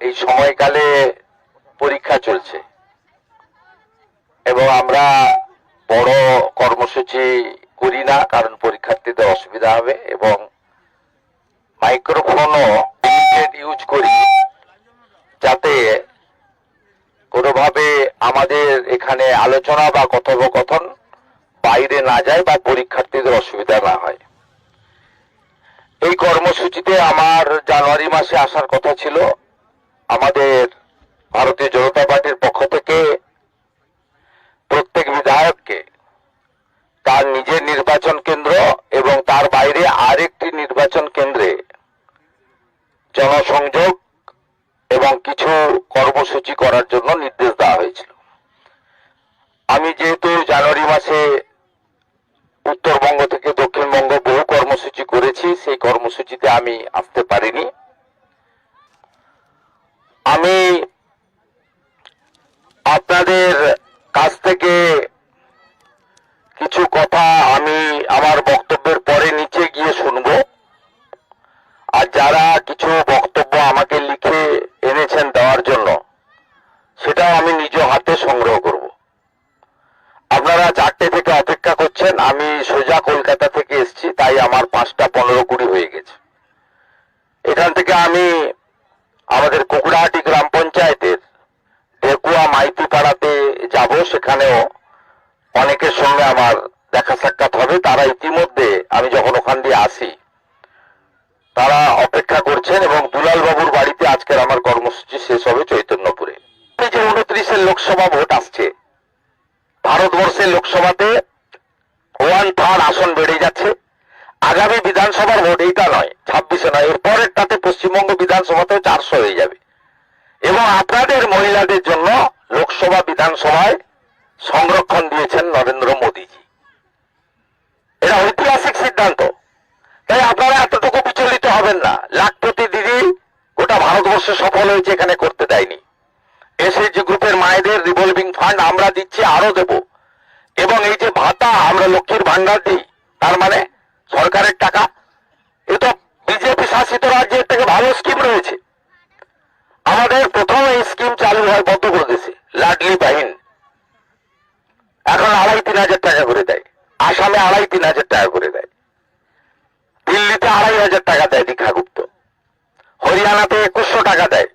এই সময়কালে পরীক্ষা চলছে। এবং আমরা বড় কর্মসূচি করি না, কারণ পরীক্ষার্থীদের অসুবিধা হবে এবং মাইক্রোফোনও লিমিটেড ইউজ করি, যাতে কোনোভাবে আমাদের এখানে আলোচনা বা কথোপকথন বাইরে না যায় বা পরীক্ষার্থীদের অসুবিধা না হয়। এই কর্মসূচিতে আমার জানুয়ারি মাসে আসার কথা ছিল। আমাদের ভারতীয় জনতা পার্টির পক্ষ থেকে প্রত্যেক বিধায়ককে তার নিজের নির্বাচন কেন্দ্র এবং তার বাইরে আরেকটি নির্বাচন কেন্দ্রে জনসংযোগ এবং কিছু কর্মসূচি করার জন্য নির্দেশ দেওয়া হয়েছিল। আমি যেহেতু জানুয়ারি মাসে উত্তরবঙ্গ থেকে দক্ষিণবঙ্গ বহু কর্মসূচি করেছি, সেই কর্মসূচিতে আমি আসতে পারিনি আমি আপনাদের কাছ থেকে কিছু কথা আমি আমার বক্তব্যের পরে নিচে গিয়ে শুনব। আর যারা কিছু বক্তব্য আমাকে লিখে এনেছেন দেওয়ার জন্য, সেটাও আমি নিজ হাতে সংগ্রহ করব। আপনারা চারটে থেকে অপেক্ষা করছেন, আমি সোজা কলকাতা থেকে এসেছি, তাই আমার পাঁচটা পনেরো কুড়ি হয়ে গেছে। এখান থেকে আমি আমাদের কুকুড়াহাটি গ্রাম পঞ্চায়েতের ঢেকুয়া মাইতি পাড়াতে যাব, সেখানেও অনেকের সঙ্গে আমার দেখা সাক্ষাৎ হবে। তারা ইতিমধ্যে আমি যখন ওখান দিয়ে আসি, তারা অপেক্ষা করছেন এবং দুলাল বাবুর বাড়িতে আজকের আমার কর্মসূচি শেষ হবে চৈতন্যপুরে। এই যে উনত্রিশের লোকসভা ভোট আসছে, ভারতবর্ষের লোকসভাতে ওয়ান থার্ড আসন বেড়ে যাচ্ছে। আগামী বিধানসভার ভোট এইটা নয়, ছাব্বিশে নয়। এর পরেরটাতে পশ্চিমবঙ্গ বিধানসভাতেও চারশো হয়ে যাবে। এবং আপনাদের মহিলাদের জন্য লোকসভা বিধানসভায় সংরক্ষণ দিয়েছেন নরেন্দ্র মোদীজি। এটা ঐতিহাসিক সিদ্ধান্ত। তাই আপনারা এতটুকু বিচলিত হবেন না। লাখপতি দিদি গোটা ভারতবর্ষে সফল হয়েছে, এখানে করতে দেয়নি। এসএইচজি গ্রুপের মায়েদের রিভলভিং ফান্ড আমরা দিচ্ছি আরও দেব। এবং এই যে ভাতা, আমরা লক্ষ্মীর ভান্ডার দিই, তার মানে সরকারের টাকা। এ তো বিজেপি শাসিত রাজ্যের থেকে ভালো স্কিম রয়েছে। আমাদের প্রথম এই স্কিম চালু হয় মধ্যপ্রদেশে লাডলি বাহিন এখন আড়াই তিন হাজার টাকা করে দেয়। আসামে আড়াই তিন হাজার টাকা করে দেয়। দিল্লিতে আড়াই হাজার টাকা দেয় দীক্ষাগুপ্ত হরিয়ানাতে একুশশো টাকা দেয়।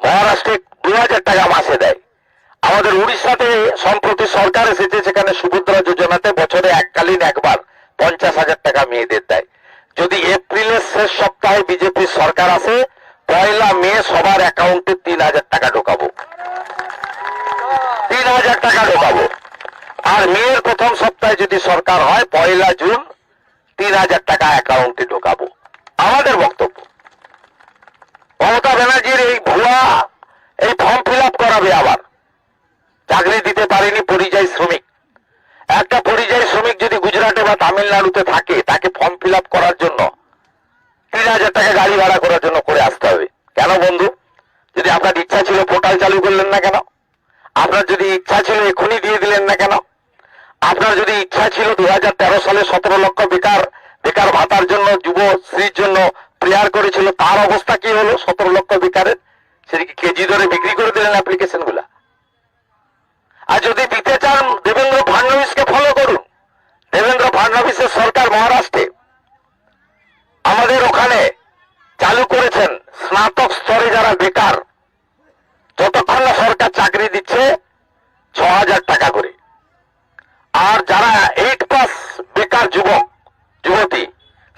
মহারাষ্ট্রে দু হাজার টাকা মাসে দেয়। আমাদের উড়িষ্যাতে সম্প্রতি সরকার এসেছে সেখানে সুভদ্রা যোজনাতে বছরে এককালীন একবার পঞ্চাশ হাজার টাকা মেয়েদের দেয়। যদি এপ্রিলের শেষ সপ্তাহে বিজেপির সরকার আসে পয়লা মে সবার অ্যাকাউন্টে তিন হাজার টাকা ঢোকাবো। তিন হাজার টাকা ঢোকাবো। আর মেয়ের প্রথম সপ্তাহে যদি সরকার হয়, পয়লা জুন তিন হাজার টাকা অ্যাকাউন্টে ঢোকাবো। আমাদের বক্তব্য। মমতা ব্যানার্জির এই ভুয়া, এই ফর্ম ফিল করাবে আবার। চাকরি দিতে পারেনি পরিযায়ী শ্রমিক। একটা পরিযায়ী শ্রমিক যদি গুজরাটে বা তামিলনাড়ুতে থাকে, তাকে ফর্ম ফিল করার জন্য তিন হাজার টাকা গাড়ি ভাড়া করার জন্য করে আসতে হবে। কেন বন্ধু? যদি আপনার ইচ্ছা ছিল পোর্টাল চালু করলেন না কেন? আপনার যদি ইচ্ছা ছিল এখনই দিয়ে দিলেন না কেন? আপনার যদি ইচ্ছা ছিল দু হাজার তেরো সালে সতেরো লক্ষ বেকার বেকার ভাতার জন্য, যুব স্ত্রীর জন্য প্রেয়ার করেছিল, তার অবস্থা কি হলো সতেরো লক্ষ বেকারের? সেদিকে কেজি ধরে বিক্রি করে দিলেন অ্যাপ্লিকেশনগুলা আর যদি দিতে চান, দেবেন্দ্র ফাডনবিসকে ফলো করুন। দেবেন্দ্র ফাডনবিসের সরকার মহারাষ্ট্রে। ওখানে চালু করেছেন স্নাতক স্তরে যারা বেকার, যতক্ষণ না সরকার চাকরি দিচ্ছে ছ হাজার টাকা করে। আর যারা এইট পাস বেকার যুবক, যুবতী,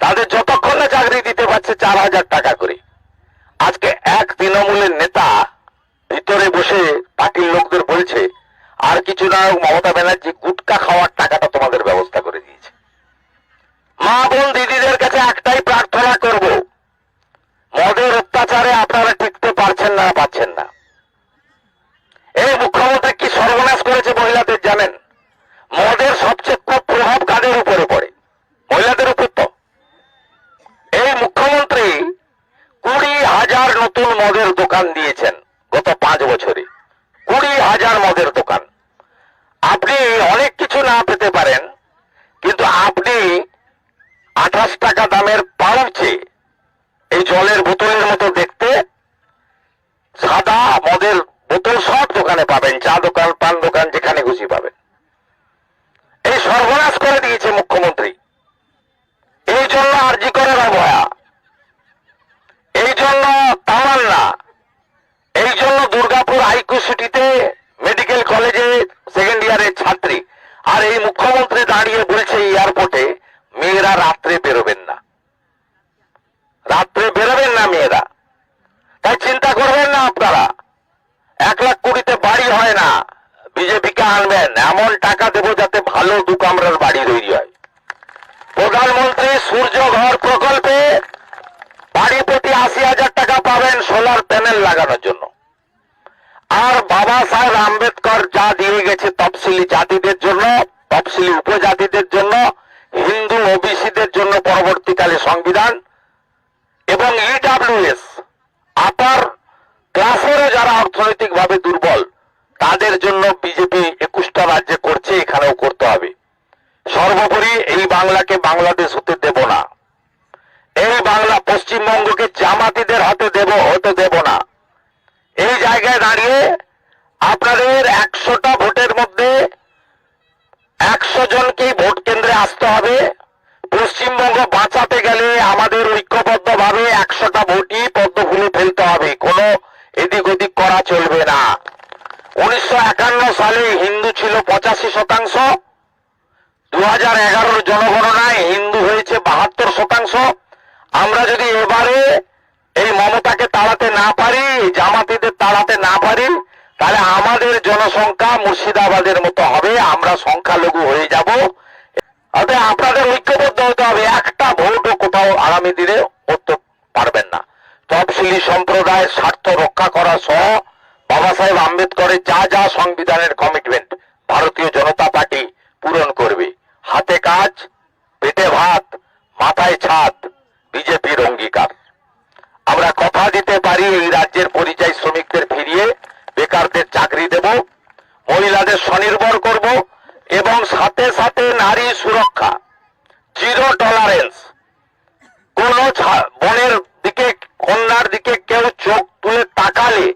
তাদের যতক্ষণ না চাকরি দিতে পারছে চার হাজার টাকা করে। আজকে এক তৃণমূলের নেতা ভিতরে বসে পার্টির লোকদের বলছে, আর কিছু না, মমতা ব্যানার্জি গুটকা খাওয়ার টাকাটা তোমাদের ব্যবস্থা করে দিয়েছে। মা বোন দিদিদের কাছে একটাই প্রার্থনা করব। মদের অত্যাচারে আপনারা টিকতে পারছেন না, পাচ্ছেন না। এই মুখ্যমন্ত্রী কি সর্বনাশ করেছে মহিলাদের জানেন? মদের সবচেয়ে কুপ্রভাব কাদের উপরে পড়ে? মহিলাদের উপর তো। এই মুখ্যমন্ত্রী কুড়ি হাজার নতুন মদের দোকান দিয়েছেন গত পাঁচ বছরে। কুড়ি হাজার মদের দোকান। আপনি অনেক কিছু না পেতে পারেন, কিন্তু আপনি আঠাশ টাকা দামের পাউচে এই জলের বোতলের মতো দেখতে। সাদা মদের বোতল সব দোকানে পাবেন, চা দোকান, পান দোকান, যেখানে খুশি পাবেন। এই সর্বনাশ করে দিয়েছে মুখ্যমন্ত্রী। এই জন্য আরজি করার অবহেলা এই জন্য তামান্না। এই জন্য দুর্গাপুর হাইকো সিটিতে মেডিকেল কলেজে সেকেন্ড ইয়ারের ছাত্রী। আর এই মুখ্যমন্ত্রী দাঁড়িয়ে বলছে এয়ারপোর্টে মেয়েরা রাত্রে বেরোবেন না। রাত্রে বেরোবেন না মেয়েরা। তাই চিন্তা করবেন না আপনারা। এক লাখ কোটিতে বাড়ি হয় না, বিজেপিকে আনবেন, এমন টাকা দেবো যাতে ভালো দু কামরার বাড়ি তৈরি হয়। প্রধানমন্ত্রী সূর্য ঘর প্রকল্পে বাড়ি প্রতি আশি হাজার টাকা পাবেন সোলার প্যানেল লাগানোর জন্য। আর বাবা সাহেব আম্বেদকর যা দিয়ে গেছে তফসিলি জাতিদের জন্য, তফসিলি উপজাতিদের জন্য হিন্দু ওবিসিদের জন্য পরবর্তীকালে সংবিধান এবং ইডাব্লিউএস আপার ক্লাসেরও যারা অর্থনৈতিকভাবে দুর্বল, তাদের জন্য বিজেপি একুশটা রাজ্যে করছে, এখানেও করতে হবে। সর্বোপরি এই বাংলাকে বাংলাদেশ হতে দেব না। এই বাংলা পশ্চিমবঙ্গকে জামাতিদের হাতে দেব, হতে দেব না। এই জায়গায় দাঁড়িয়ে আপনাদের একশোটা ভোটের একশোটা ভোটই পদ্ম ফুলে ফেলতে হবে। কোনো এদিক ওদিক করা চলবে না। উনিশশো একান্ন সালে হিন্দু ছিল পঁচাশি শতাংশ। দু হাজার এগারোর জনগণনায় হিন্দু হয়েছে বাহাত্তর শতাংশ। আমরা যদি এবারে এই মমতাকে তাড়াতে না পারি, জামাতিদের তাড়াতে না পারি, তাহলে আমাদের জনসংখ্যা মুর্শিদাবাদের মতো হবে। আমরা সংখ্যালঘু হয়ে যাব। আপনাদের ঐক্যবদ্ধ হতে হবে। একটা ভোটও কোথাও আগামী দিনে করতে পারবেন না। তফসিলি সম্প্রদায়ের স্বার্থ রক্ষা করা সহ বাবা সাহেব আম্বেদকরের যা যা সংবিধানের কমিটমেন্ট ভারতীয় জনতা পার্টি পূরণ করবে। হাতে কাজ, পেটে ভাত, মাথায় ছাদ, বিজেপির অঙ্গীকার। আমরা কথা দিতে পারি এই রাজ্যের পরিযায়ী শ্রমিকদের ফিরিয়ে, বেকারদের চাকরি দেব, মহিলাদের স্বনির্ভর করব এবং সাথে সাথে নারী সুরক্ষা জিরো টলারেন্স কোন বোনের দিকে, কন্যার দিকে কেউ চোখ তুলে তাকালে,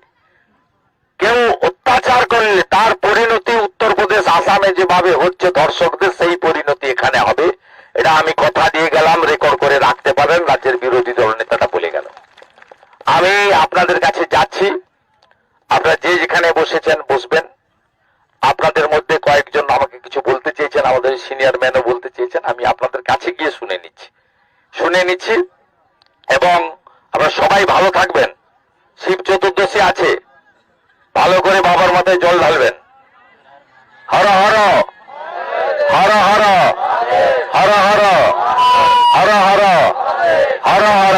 কেউ অত্যাচার করলে তার পরিণতি উত্তরপ্রদেশ আসামে যেভাবে হচ্ছে, দর্শকদের সেই পরিণতি এখানে হবে। এটা আমি কথা দিয়ে গেলাম রেকর্ড করে রাখতে পারেন, রাজ্যের বিরোধী দল নেতাটা বলে গেল। আমি আপনাদের কাছে যাচ্ছি। আপনারা যে যেখানে বসেছেন, বসবেন। আপনাদের মধ্যে কয়েকজন আমাকে কিছু বলতে চেয়েছেন, আমাদের সিনিয়র ম্যানও বলতে চেয়েছেন, আমি আপনাদের কাছে গিয়ে শুনে নিচ্ছি। শুনে নিচ্ছি। এবং আপনারা সবাই ভালো থাকবেন। শিব চতুর্দশী আছে। ভালো করে বাবার মাথায় জল ঢালবেন। হর হর। হর হর। হর হর। হর হর। হর হর।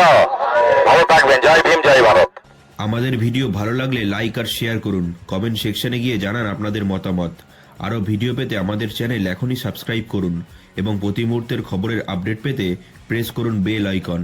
ভালো থাকবেন। জয় ভীম, জয় ভারত। আমাদের ভিডিও ভালো লাগলে লাইক আর শেয়ার করুন। কমেন্ট সেকশনে গিয়ে জানান আপনাদের মতামত। আরও ভিডিও পেতে আমাদের চ্যানেল এখনই সাবস্ক্রাইব করুন। এবং প্রতি মুহূর্তের খবরের আপডেট পেতে প্রেস করুন বেল আইকন